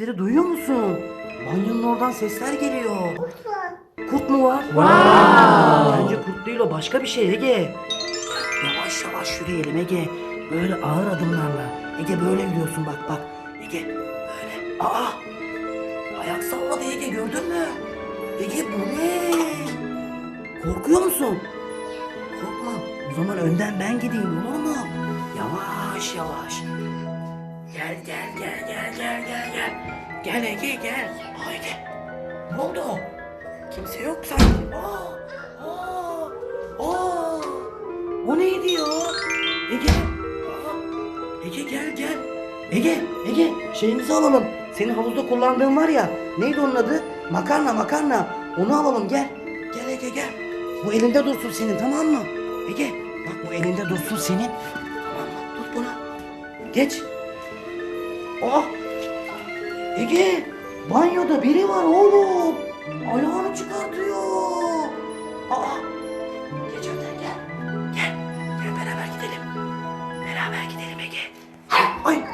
Sesleri duyuyor musun? Banyonun oradan sesler geliyor. Kurt var. Kurt mu var? Bence kurt değil o başka bir şey Ege. Yavaş yavaş yürüyelim Ege. Böyle ağır adımlarla. Ege böyle yürüyorsun bak bak. Ege böyle. Aa! Ayak salladı Ege gördün mü? Ege bu ne? Korkuyor musun? Korkma. O zaman önden ben gideyim olur mu? Yavaş yavaş. Gel gel gel gel gel gel gel. Gel Ege gel. Ege. Ne oldu? Kimse yok sanki. Aa, aa, aa. O neydi ya? Ege. Aa, Ege gel gel. Ege, Ege şeyimizi alalım. Senin havuzda kullandığın var ya. Neydi onun adı? Makarna makarna. Onu alalım gel. Gel Ege gel. Bu elinde dursun senin tamam mı? Ege bak bu elinde dursun senin. Tamam mı? Tut bunu. Geç. Oh. Ege banyoda biri var oğlum. Ayağını çıkartıyor. Aa. Geç önden gel. Gel. Gel beraber gidelim. Beraber gidelim Ege. Ay.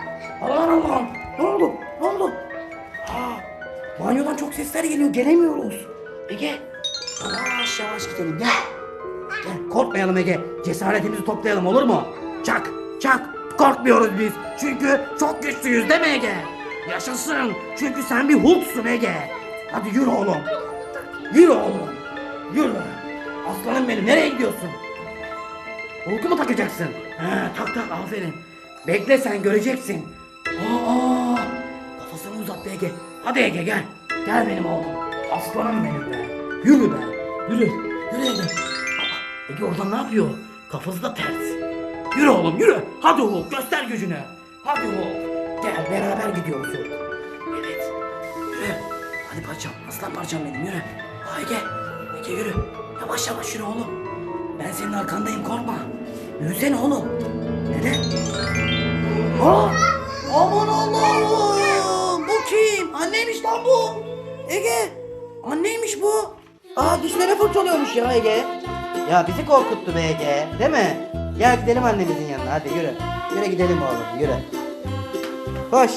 Aman aman. Ne oldu? Ne oldu? Aa. Banyodan çok sesler geliyor. Gelemiyoruz. Ege. Yavaş yavaş gidelim. Gel. Gel. Korkmayalım Ege. Cesaretimizi toplayalım olur mu? Çak. Çak. Korkmuyoruz biz. Çünkü çok güçlüyüz değil mi Ege? Yaşasın. Çünkü sen bir Hulk'sun Ege. Hadi yürü oğlum. Yürü oğlum. Yürü. Aslanım benim. Nereye gidiyorsun? Hulk'u mu takacaksın? He tak tak aferin. Bekle sen göreceksin. Aa, kafasını uzattı Ege. Hadi Ege gel. Gel benim oğlum. Aslanım benim be. Yürü be. Yürü. Yürü Ege. Aa, Ege oradan ne yapıyor? Kafası da ters. Yürü oğlum yürü. Hadi Hulk göster gücünü. Hadi Hulk. Gel Hulk. Evet. Yürü. Hadi parçam. Aslan parçam benim yürü. Aa, Ege. Ege yürü. Yavaş yavaş yürü oğlum. Ben senin arkandayım korkma. Yürüsene oğlum. Neden? Aa! Aman Allah'ım! Bu kim? Anneymiş lan bu. Ege. Anneymiş bu. Aa dişlere fırçalıyormuş ya Ege. Ya bizi korkuttu be Ege. Değil mi? Gel gidelim annemizin yanına hadi yürü. Yürü gidelim oğlum yürü. Koş.